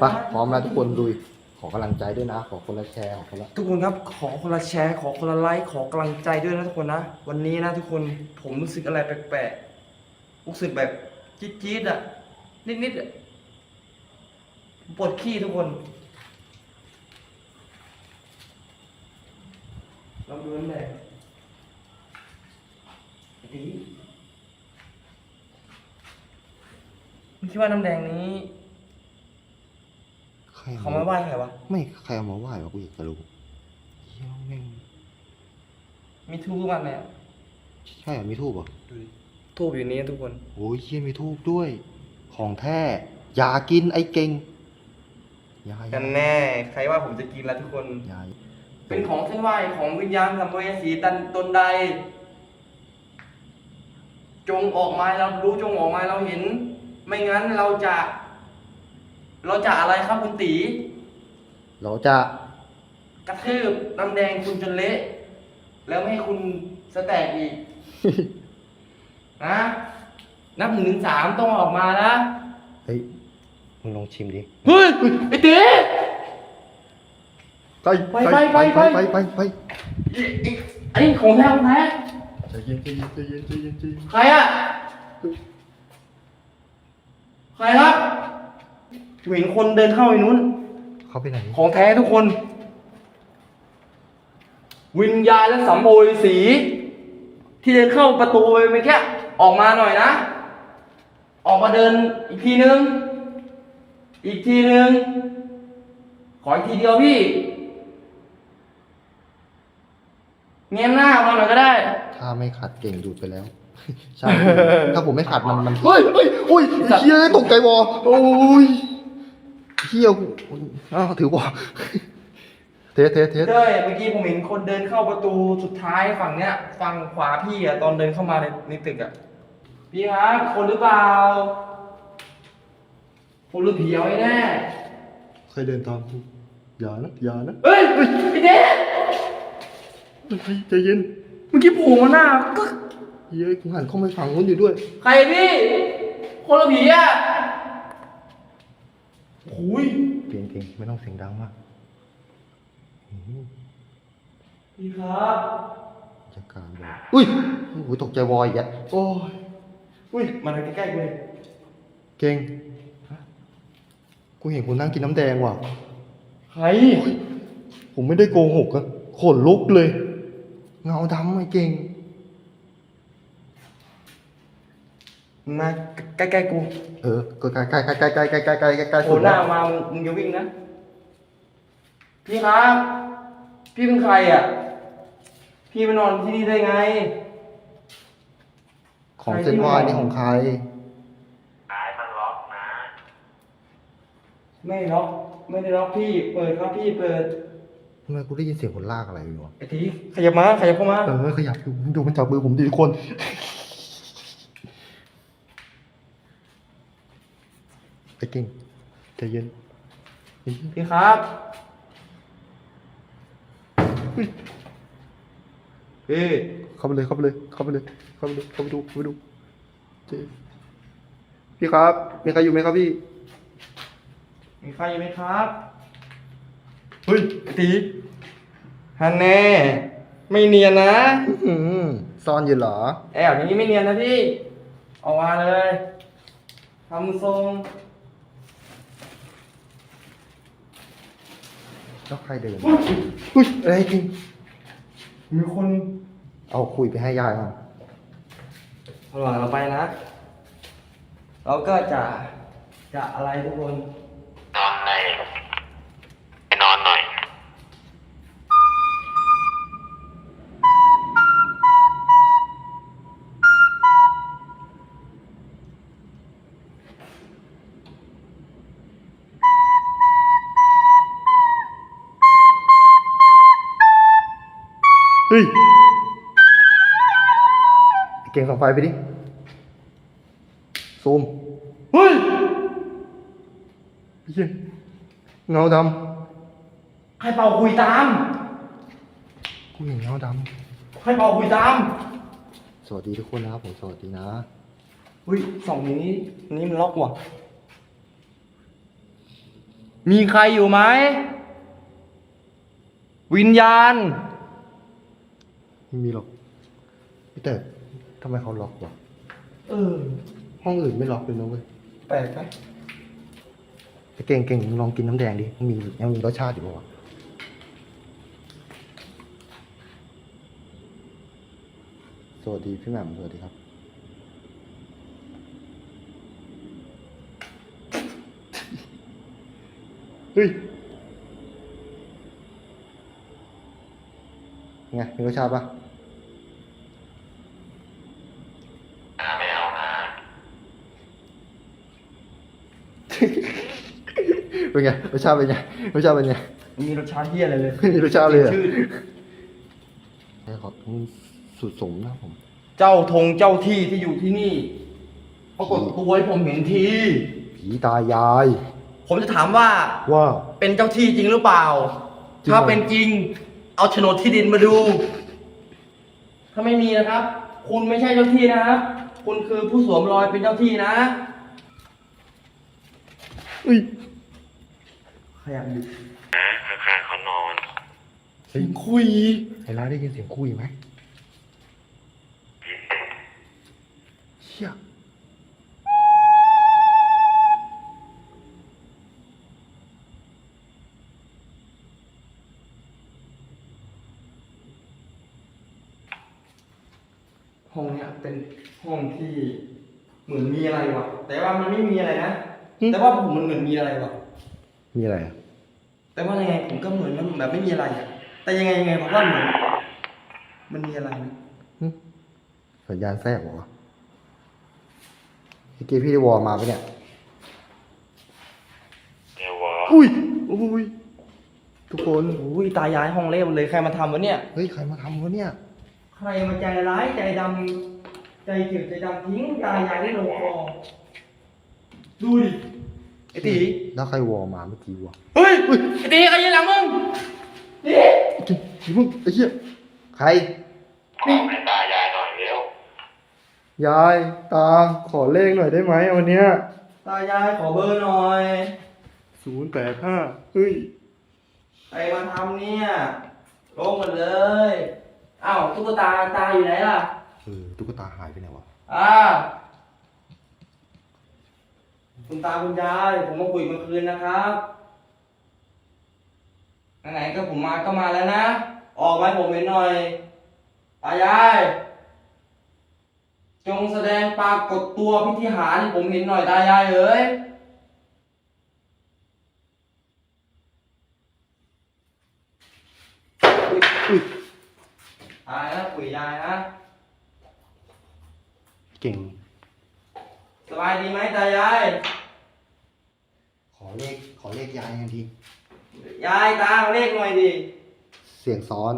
ไปพร้อมแล้วทุกคนลุยขอกำลังใจด้วยนะ ขอคนละแชร์ขอคนละทุกคนครับขอคนละแชร์ ขอคนละไลค์ขอกำลังใจด้วยนะทุกคนนะ วันนี้นะทุกคนผมรู้สึกอะไรแปลกๆรู้สึกแบบจี๊ดๆอะนิดๆอะปวดขี้ทุกคนลองดูน้ำแดงดีมึงคิดว่าน้ำแดงนี้ใค รเขามาไหว้ใครวะ ไม่ใครเอามาไหว้วะกูอยากจะรู้เหี้ยแม่งมีทูบทุกวันเลยอะใช่เหรอมีทูบเหรอทูบอยู่นี้ทุกคน โอ้ยเชี่ยมีทูบด้วย ของแท้อย่ากินไอ้เก่งอย่าอย่ากันแน่ ใครว่าผมจะกินแล้วทุกคน อย่าเป็นของเส้นไหวของวิญญาณสัมภเวสีตันตนใด จงออกมาให้เรารู้จงออกมาให้เราเห็น ไม่งั้นเราจะ เราจะอะไรครับคุณตี เราจะกระทืบน้ำแดงคุณจนเละ แล้วไม่ให้คุณสแตกอีก นะนับหนึ่งถึงสามต้องออกมานะเฮ้ยมึงลองชิมดิเฮ้ยไอ้ตีไปไปไปไปไปไปไปไปไอ้ไอ้ไอ้ของแท้ของแท้ใจเย็นใจเย็นใจเย็นใจเย็นใจเย็นใครอะใครครับ เห็นคนเดินเข้าไปนู้น เขาไปไหน ของแท้ทุกคน วิญญาณและสัมโภเวสี ที่เดินเข้าประตูไปเมื่อกี้ออกมาหน่อยนะ ออกมาเดินอีกทีนึง อีกทีนึง ขออีกทีเดียวพี่เงี้ยหน้ามาหน่อยก็ได้ ถ้าไม่ขัดเก่งดูดไปแล้ว ใช่ ถ้าผมไม่ขัดมันมัน เฮ้ยเฮ้ยโอ้ยเฮียตกใจวอโอ้ย เฮียอ้าวถือวอเทสเทสเทส เด้ยเมื่อกี้ผมเห็นคนเดินเข้าประตูสุดท้ายฝั่งเนี้ย ฝั่งขวาพี่อะตอนเดินเข้ามาในในตึกอะพี่ครับคนหรือเปล่าคนหรือผีเอาไว้แน่ใครเดินตามกูอย่านะอย่านะเฮ้ยไอ้เด็เฮ้ยใจเย็นเมื่อกี้โผูมาหน้าก็เฮียกูหันเข้าไปฝั่งนู้นอยู่ด้วย ใครพี่ คนหรือผีอะ โอ้ยเก่งเก่งไม่ต้องเสียงดังมากอื้อหือพี่ครับจะการวออุ้ยโอ้โหตกใจวออีกแล้วโอ้ยอุ้ยมาเลยใกล้ๆกูเลยเก่งกูเห็นคุณนั่งกินน้ำแดงว่ะใครผมไม่ได้โกหกอะขนลุกเลย เงาดำไอ้เก่ง มาใกล้ๆกูเออก็ใกล้ใกล้ใกล้ใกล้ใกล้ใกล้ใกล้ใกล้ใกล้ใกล้โผสุล่ดหแล้น้าวมามึงมึงอย่าวิ่งนะ พี่ครับ พี่เป็นใครอะ พี่มานอนที่นี่ได้ไง ของเส้นไหวนี่ของใครไม่ล็อก ไม่ได้ล็อกพี่ เปิดครับพี่เปิดทำไมกูได้ยินเสียงคนลากอะไรอยู่วะไอ้ทีขยับมาขยับเข้ามา เออขยับดูดูมันจับมือผมดีทุกคนไอ้ เก่งใจเย็นเฮ้ยพี่ครับ พี่เข้าไปเลยเข้าไปเลยเข้าไปเลยเข้าไปเลยเข้าไปดูเข้าไปดูเจ๊พี่ครับมีใครอยู่ไหมครับพี่มีใครอยู่ไหมครับเฮ้ยไอ้ตีฮันแน่ไม่เนียนนะอื้อหือซ่อนอยู่เหรอ แอบอย่างนี้ไม่เนียนนะพี่ออกมาเลยทำทรง แล้วใครเดินอุ้ยอะไรจริง มีคนเอาคุยไปให้ยายก่อนระหว่างเราไปนะ เราก็จะจะอะไรทุกคนนอนใน ฮ้ย เก่งส่องไฟไปดิ ซูม เฮ้ยเหี้ยเงาดใครเป่าคุยตามำกูเห็นเงาดใครเป่าคุยตามำสวัสดีทุกคนนะครับผมสวัสดีนะ เฮ้ยสองนี้นี่มันล็อกว่ะ มีใครอยู่ไหม วิญญาณ ไม่มีหรอกแต่ทำไมเขาล็อกวะเออ ห้องอื่นไม่ล็อกเลยนะเว้ยแปลกไหมแต่เก่งเก่งลองกินน้ำแดงดิมันมียังมีรสชาติอยู่ปะวะสวัสดีพี่แหม่มสวัสดีครับ เฮ้ยไงมีรสชาติปะ อ่าไม่เอานะ เป็นไงรสชาติเป็นไงรสชาติเป็นไงมันมีรสชาติเฮียอะไรเลยไม่มีรสชาติเลยเหรอชื่อใช่ขอต้องสุดสมนะครับผม เจ้าธงเจ้าที่ที่อยู่ที่นี่ปรากฏตัวให้ผมเห็นที ผีตายาย ผมจะถามว่าว่า เป็นเจ้าที่จริงหรือเปล่า จริงถ้าเหรอ เป็นจริง เอาโฉนดที่ดินมาดู ถ้าไม่มีนะครับ คุณไม่ใช่เจ้าที่นะครับ คุณคือผู้สวมรอยเป็นเจ้าที่นะ อุ้ยขยับอยู่นะข้างๆเขานอนเสียงคุยไอ้ร้านได้ยินเสียงคุยไหมเชี่ยห้องเนี้ยเป็นห้องที่เหมือนมีอะไรวะแต่ว่ามันไม่มีอะไรนะ แต่ว่าผมมันเหมือนมีอะไรวะมีอะไรอะแต่ว่ายังไงผมก็เหมือนมันแบบไม่มีอะไรอะแต่ยังไงยังไงผมว่าเหมือนมันมีอะไรนะหึสัญญาณแทรกเหรอวะเมื่อกี้พี่ได้วอลมาปะเนี่ย เดี๋ยววออุ้ยอุ้ยทุกคนอุ้ยตายายห้องเล่หมดเลยใครมาทำวะเนี่ย เฮ้ยใครมาทำวะเนี่ย ใครมาใจร้ายใจดำใจเถื่อนใจดำทิ้งตายายได้ลงคอ ดูดิไอ้ตีแล้วใครวอลมาเมื่อกี้วะเฮ้ยไอ้ตีใครยืนหลังมึงตีจริงจริงมึงไอ้เหี้ยใครขอให้ตายายหน่อยเร็วยายตาขอเลขหน่อยได้ไหมวันเนี้ยตายายขอเบอร์หน่อยศูนย์แปดห้าเฮ้ยใครมาทำเนี่ยลงหมดเลยอ้าวตุ๊กตาตาอยู่ไหนล่ะเออตุ๊กตาหายไปไหนวะอ่า คุณตาคุณยาย ผมมาคุยเมื่อคืนนะครับไหนๆก็ผมมาก็มาแล้วนะ ออกมาให้ผมเห็นหน่อย ตายาย จงแสดงปรากฏตัวพิธีหารให้ผมเห็นหน่อยตายายเอ๋ยอุ้ยตายนะคุยยายนะ เก่งส บายดีไหมตายาย ขอเลขขอเลขยายทันทียายตาเอาเลขหน่อยดิ เสียงซ้อน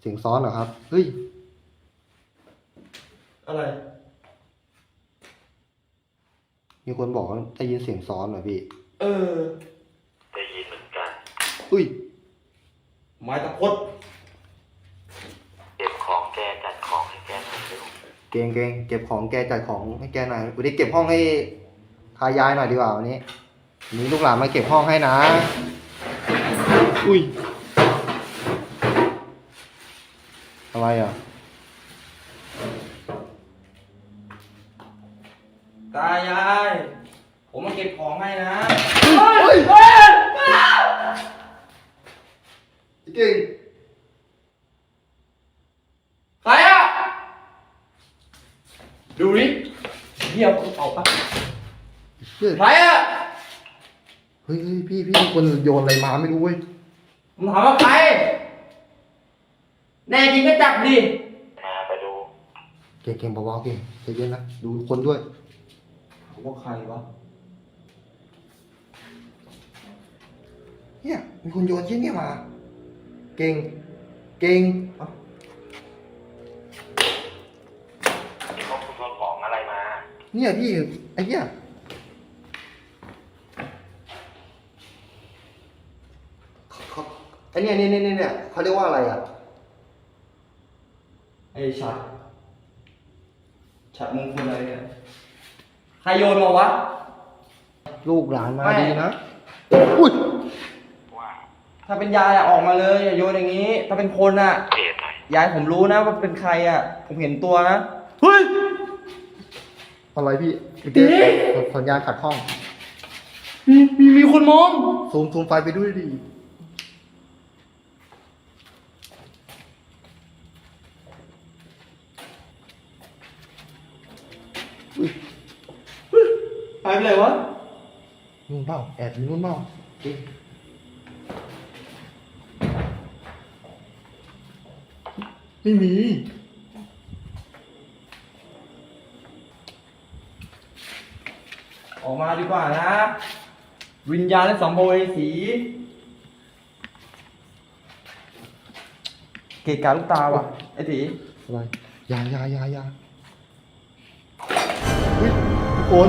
เสียงซ้อนเหรอครับเฮ้ยอะไร มีคนบอกว่าได้ยินเสียงซ้อนเหรอพี่เออ ได้ยินเหมือนกัน อุ้ย ไม้ตะพด เก็บของแกจัดของให้แกหน่อยเร็ว เก่งเก่งเก็บของแกจัดของให้แกหน่อยวันนี้เก็บห้องให้ทายายหน่อยดีกว่าวันนี้วันนี้ลูกหลานมาเก็บห้องให้นะ อุ้ยอะไรอะตายาย ผมมาเก็บของให้นะ เฮ้ยเฮ้ยเก่ง ใครอะ ดูดิเหี้ยเอาปะเฮ้ยใครอะเฮ้ยเฮ้ยพี่พี่มีคนโยนอะไรมาไม่รู้เว้ยผมถามว่าใคร แน่จริงก็จับดิ มาไปดู เก่งเก่งเบาๆเก่งใจเย็นนะดูคนด้วยถามว่าใครวะ เนี่ยมีคนโยนชิ้นเนี่ยมา เก่ง เก่ง เนี่ยพี่ไอ้เนี่ยเขาเขาไอ้เนี่ยเนี่ยเนี่ยเนี่ยเขาเรียกว่าอะไรอะ ไอ้ฉัดฉัดมงคลอะไรเนี่ยใครโยนมาวะ ลูกหลานมาไม่ ดีนะอุ้ยว่าถ้าเป็นยายอะออกมาเลยอย่าโยนอย่างนี้ ถ้าเป็นคนอะเหตุอะไรยายผมรู้นะว่าเป็นใครอะผมเห็นตัวนะเฮ้ย อะไรพี่ตี สัญญาณขัดข้อง มีมีมีคนมอง ซูมซูมไฟไปด้วยดิหายไปไหนวะ นู่นเปล่าแอบอยู่นู่นเปล่าจริงไม่มี ออกมาดีกว่านะ วิญญาณและสัมภเวสีเกะกาลูกตาว่ะไอ้ตีอะไรอยาอยาอยาอยาเฮ้ยทุกคน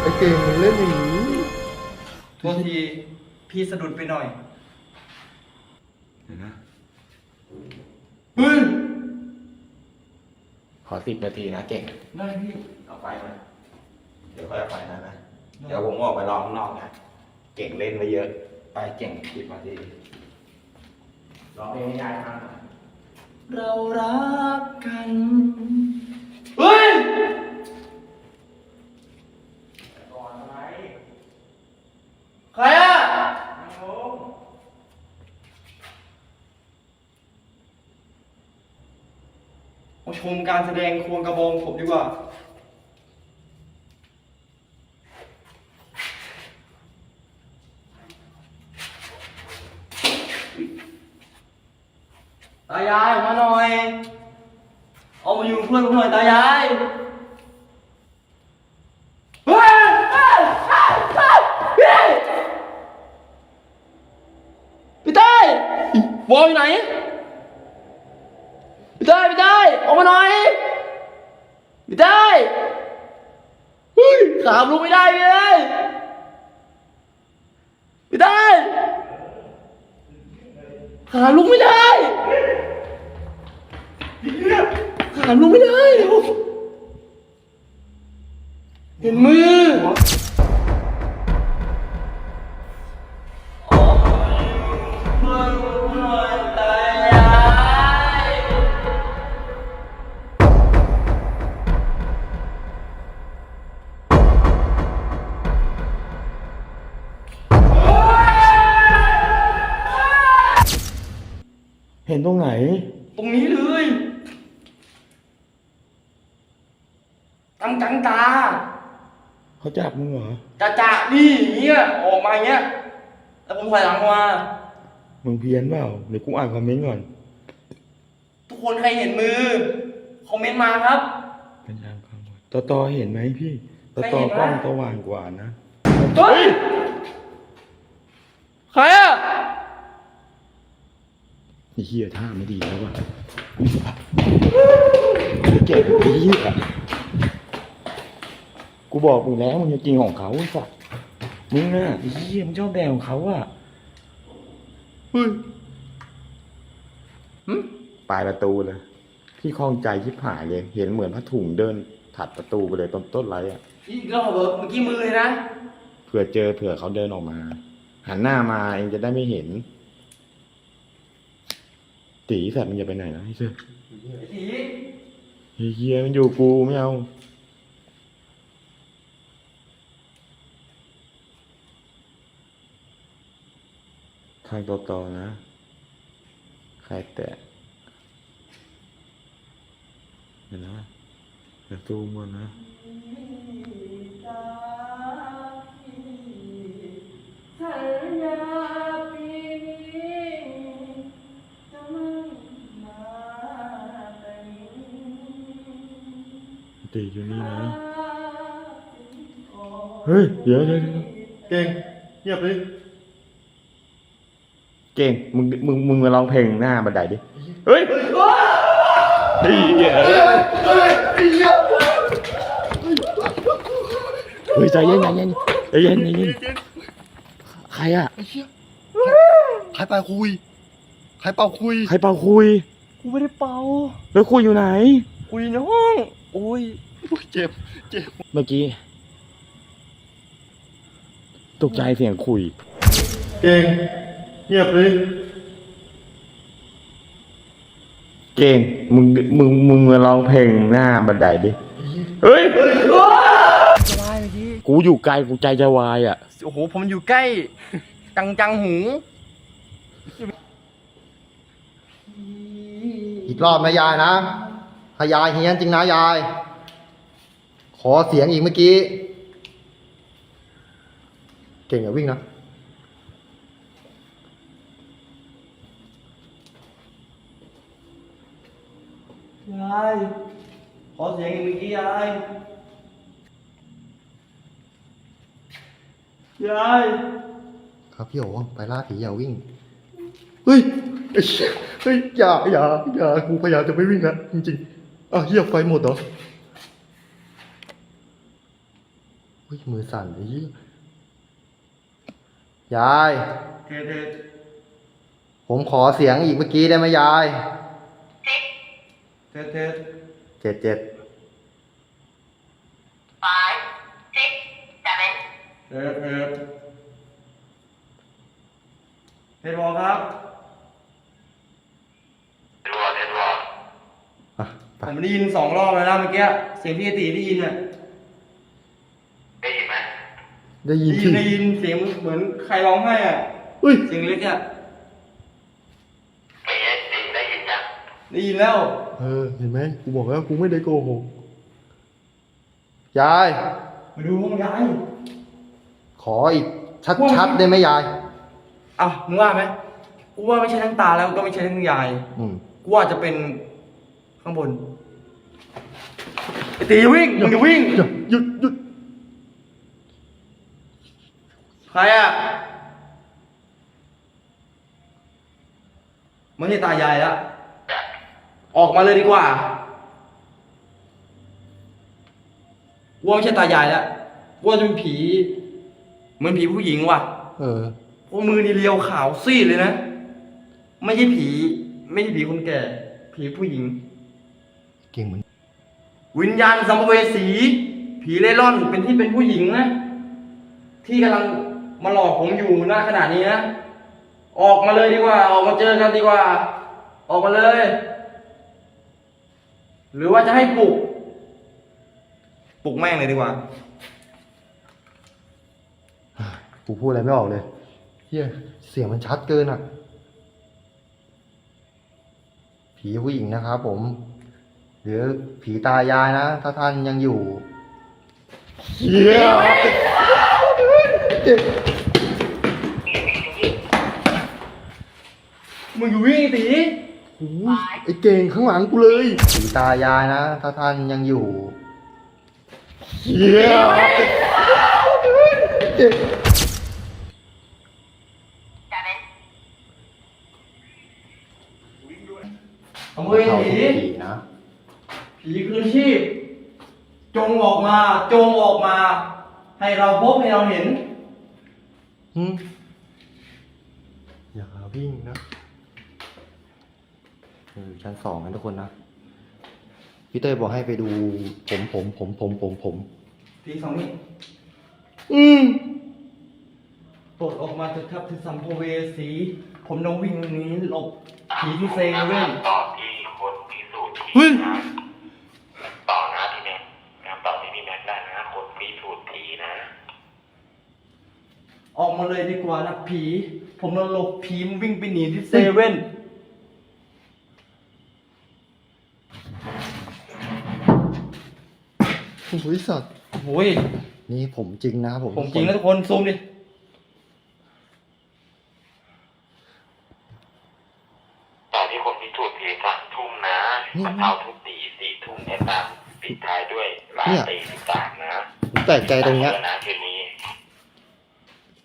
ไอ้เก่งมันเล่นอย่างนี้โทษทีพี่สะดุดไปหน่อยเดี๋ยวนะเฮ้ยขอสิบนาทีนะเก่งได้พี่เอาไฟมาเดี๋ยวค่อยเอาไฟนะนะ เดี๋ยวผมออกไปรอข้างนอกนะเก่งเล่นไปเยอะ ไปเก่งสิบนาทีร้องเพลงให้ยายฟังหน่อยเรารักกัน เฮ้ยก่อนไหมใครอะนั่งลงมาชมการแสดงควงกระบองผมดีกว่า ตายายออกมาหน่อย เอามาอยู่เป็นเพื่อนผมหน่อยตายายเฮ้ยเฮ้ยเฮ้ยเฮ้ยพี่เต้วอลอยู่ไหน พี่เต้ยพี่เต้ยออกมาหน่อยพี่เต้ย เฮ้ยขามลุกไม่ได้เลยพี่เต้ยขาลุกไม่ได้ขาลุกไม่ได้เดี๋ยวเห็นมือ ตั้งจังตาเขาจับมึงเหรอจะจะนี่อย่างเงี้ยออกมาอย่างเงี้ยแล้วผมถอยหลังมามึงเพี้ยนเปล่าเดี๋ยวกูอ่านคอมเมนต์ก่อน ทุกคนใครเห็นมือคอมเมนต์มาครับ เป็นยามกลางวันต่อต่อเห็นไหมพี่ต่อไม่ต่อเห็นกล้องนะสว่างกว่านะเฮ้ยใครอะไอ้เหี้ยท่าไม่ดีแล้วว่ะเก่งไอ้เหี้ย กูบอกมึงแล้วมึงจะกินของเขาไอ้สัสมึงน่ะไอ้เหี้ยมึงชอบแดงของเขาอะเฮ้ยปลายประตูเลยพี่คล่องใจชิบหายเลย เห็นเหมือนผ้าถุงเดินถัดประตูไปเลยต้นต้นไรอะอีกรอบเหรอเมื่อกี้มือเลยนะ เผื่อเจอเผื่อเขาเดินออกมา หันหน้ามาเองจะได้ไม่เห็น ตีสัตว์มันจะไปไหนนะไอ้เสื้อไอ้สีเฮ้ยเฮียมันอยู่กูไม่เอา ทางต่อๆนะใครแตะเห็นนะเดี๋ยวซูมก่อนนะสัญญาปีนี้จะไม่มาแต่งตีอยู่นี่นะ เฮ้ย เดี๋ยวเดี๋ยวเก่งเงียบเลย ก่งมึงมึงมึงมาร้องเพลงหน้าบันไดดิ เฮ้ยเฮ้ยเฮ้ยเฮ้ยใจเย็นใจเย็นใจเย็นใจเย็นใครอะไอ้เหี้ยใครเป่าคุย ใครเป่าคุย ใครเป่าคุย กูไม่ได้เป่า แล้วคุยอยู่ไหนกูอยู่ในห้องโอ้ยอุ๊ยเจ็บ เจ็บ เมื่อกี้ ตกใจเสียงคุย เก่ง เงียบเลยเก่งมึงมึงมึงมาร้องเพลงหน้าบันไดดิเฮ้ยจะวายเมื่อกี้กูอยู่ไกลกูใจจะวายอะโอ้โหผมอยู่ใกล้ จังจังหูอีกรอบนะยายนะถ้ายายเฮียนจริงนะยาย ขอเสียงอีกเมื่อกี้ เก่งอย่าวิ่งนะ ยาย ขอเสียงอีกเมื่อกี้ยาย ยาย ครับพี่โอไปล่าผีอย่าวิ่ง เฮ้ยไอ้เหี้ยเฮ้ยอย่าอย่าอย่ากูพยายามจะไม่วิ่งนะจริงๆอะเหี้ยไฟหมดเหรอเฮ้ยมือสั่นไอ้เหี้ยยาย เทเทผมขอเสียงอีกเมื่อกี้ได้ไหมยาย เทเทเจ็ดเจ็ด five, six, seven, เทเทเทบอกครับรัวเรียนรัวอะไปผมได้ยินสองรอบแล้วนะเมื่อกี้เสียงพี่อติได้ยินเนี่ยได้ยินไหมได้ยิได้นยิที่นได้ยินเสียงเหมือนใครร้องไห้อะเฮ้ย เสียงเล็กอะ ได้ยินแล้ว เออ เห็นไหมกูบอกแล้วกูไม่ได้โกหกยาย มาดูห้องยาย ขออีกชัดๆได้ไหมยาย อะมึงว่าไหมกูว่าไม่ใช่ทั้งตาแล้วก็ไม่ใช่ทั้งยาย อืมกูว่าจะเป็นข้างบนไอ้ตีอย่าวิ่งมึงอย่าวิ่ง หยุดหยุดหยุดใครอะไม่ใช่ตายายแล้ว ออกมาเลยดีกว่ากูว่าไม่ใช่ตายายแล้วกูว่าจะเป็นผี เหมือนผีผู้หญิงว่ะเออพวกมือนี่เรียวขาวซีดเลยนะ ไม่ใช่ผี ไม่ใช่ผีคนแก่ ผีผู้หญิง เก่งเหมือนวิญญาณสัมภเวสี ผีเล่ร่อนเป็นที่เป็นผู้หญิงนะ ที่กำลังมาหลอกผมอยู่หน้าขนาดนี้นะ ออกมาเลยดีกว่า ออกมาเจอกันดีกว่า ออกมาเลย หรือว่าจะให้ปลุก ปลุกแม่งเลยดีกว่า กูพูดอะไรไม่ออกเลยเฮียเสียงมันชัดเกินอะ ผีผู้หญิงนะครับผม หรือผีตายายนะ ถ้าท่านยังอยู่เฮีย อ้เก่งข้างหลังกูเลยผีตายายนะ ถ้าท่านยังอยู่เฮีย seven, สัมภเวเข้าสีผีนะผีคืนชีพ จงออกมา จงออกมา ให้เราพบให้เราเห็น อืมอย่าวิ่งนะเออชั้นสองนะทุกคนนะพี่เต้ยบอกให้ไปดูผมผมผมผมผมผมผีสองนี้อืมโปรดออกมาเถิดครับที่สัมภเวสี ผมต้องวิ่งหนีหลบผีที่เซเว่นตอบที่คนพิสูจน์เฮ้ผียนะต่อนะพี่แม็กนะตอบที่พี่แม็กได้นะคนพิสูจน์ผีนะ ออกมาเลยดีกว่านะผี ผมต้องหลบผีมันวิ่งไปหนีที่เซเว่น โอ้ยสัตว์โอ้ยนี่ผมจริงนะครับผมผมจริงนะทุกคนซูมดิต่อที่คนพิสูจน์ผีสามทุ่มนะมะพร้าวทุกตีสี่ทุ่มเอตามปิดท้ายด้วยลาตีสิบสามนะผมแปลกใจตรงเนี้ยเอนะคืนนี้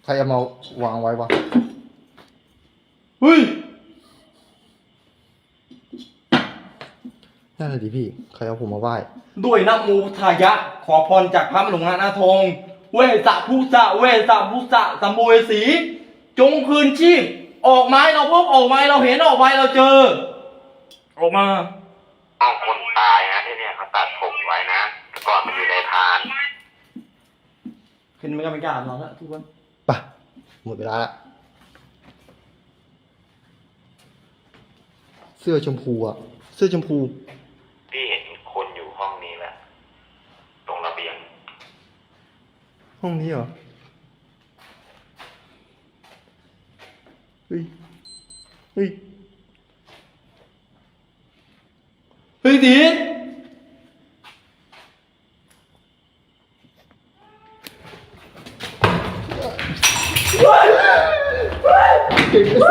ใครเอามาวางไว้วะเฮ้ย นั่นแหละดิพี่ ใครเอาผมมาไหว้ ด้วยน้ำมูทายะ ขอพรจากพระมหลวงนาทงเวสะผู้สะเวสะผู้สะสัมโบเวสี จงคืนชีพ ออกไม้เราพบออกไม้เราเห็นออกไม้เราเจอ ออกมา เอาคนตายนะที่เนี่ยเขาตัดผมไว้นะก่อนมันอยู่ในทานขึ้นไหมครับไม่กล้าเราละทุกคน ไปะหมดเวลาละเสื้อชมพูอะเสื้อชมพู ห้องนี้แหละ ตรงระเบียง ห้องนี้เหรอเฮ้ยเฮ้ยเฮ้ยดี เก่งที่สุ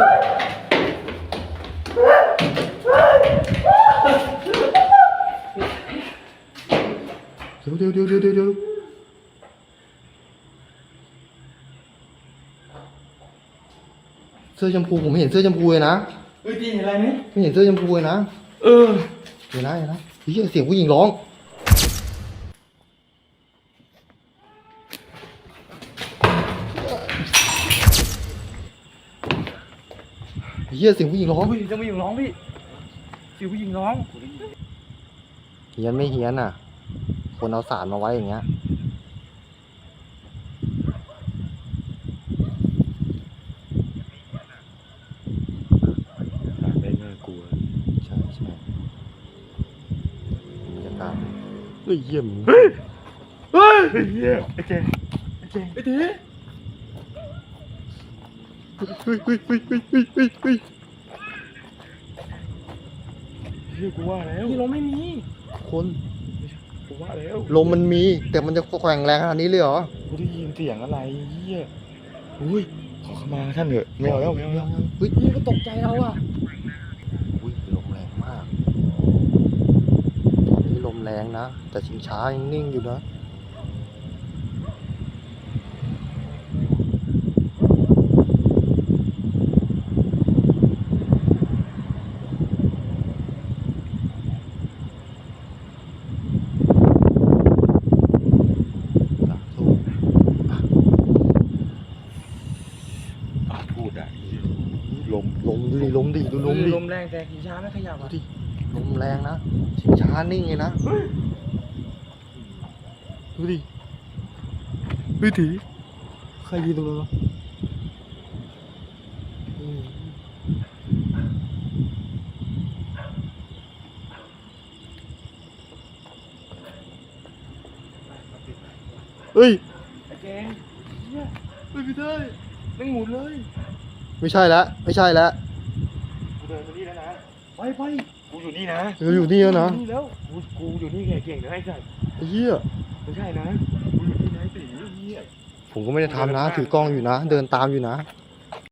ด เดี๋ยวเดี๋ยวเดี๋ยวเดี๋ยวเดี๋ยวเสื้อชมพูผมไม่เห็นเสื้อชมพูเลยนะเฮ้ยตีเห็นอะไรไหมไม่เห็นเสื้อชมพูเลยนะ เออเดี๋ยวนะเดี๋ยวนะเฮ้ยเสียงผู้หญิงร้อง เฮียเสียงผู้หญิงร้องผู้หญิงจะมาอยู่ร้องพี่เสิวผู้หญิงร้อง เฮียนไม่เฮียนอะ คนเอาสารมาไว้อย่างเงี้ยได้น่ากลัวใช่ใช่บรรยากาศเฮ้ยเยี่ยมเฮ้ยเฮ้ยเฮียไอ้เจไอ้เจไอ้ตีเฮ้ยเฮ้ยเฮ้ยเฮ้ยเฮ้ยเฮ้ยเฮ้ยเฮ้ยเฮียกูว่าแล้ว พี่ลมไม่มีคน กูว่าแล้วลมมันมี แต่มันจะแกว่งแรงขนาดนี้เลยเหรอกูได้ยินเสียงอะไรเฮียอุ้ยขอเข้ามาท่านเถอะไม่เอาแล้วไม่เอาแล้วเฮ้ยพี่ก็ตกใจเราอะอุ้ยลมแรงมากตอนนี้ลมแรงนะ แต่ชิงช้ายังนิ่งอยู่นะ สาธุอะ อะพูดอะเหี้ยลม ลม ดูดิลมดิดูลมดิลมแรงแต่ขี่ช้าไม่ขยับดูอะดิลมแรงนะชิงช้านิ่งเลยนะดูดิเฮ้ยถีใครยืนตรงนั้นวะอืมเฮ้ยไอ้เจงเฮียเฮ้ยพี่เต้ยไม่งหมุนเลย ไม่ใช่แล้วไม่ใช่แล้ว กูเดินมานี่แล้วนะ ไปไปกูอยู่นี่นะเราอยู่นี่แล้วนะนี่แล้วกูกูอยู่นี่ไงเก่งนะไอ้สัสไอ้เหี้ยไม่ใช่นะกูอยู่นี่นะไอ้ตีเฮียผมก็ไม่ได้ทำนะ ถือกล้องอยู่นะ เดินตามอยู่นะเ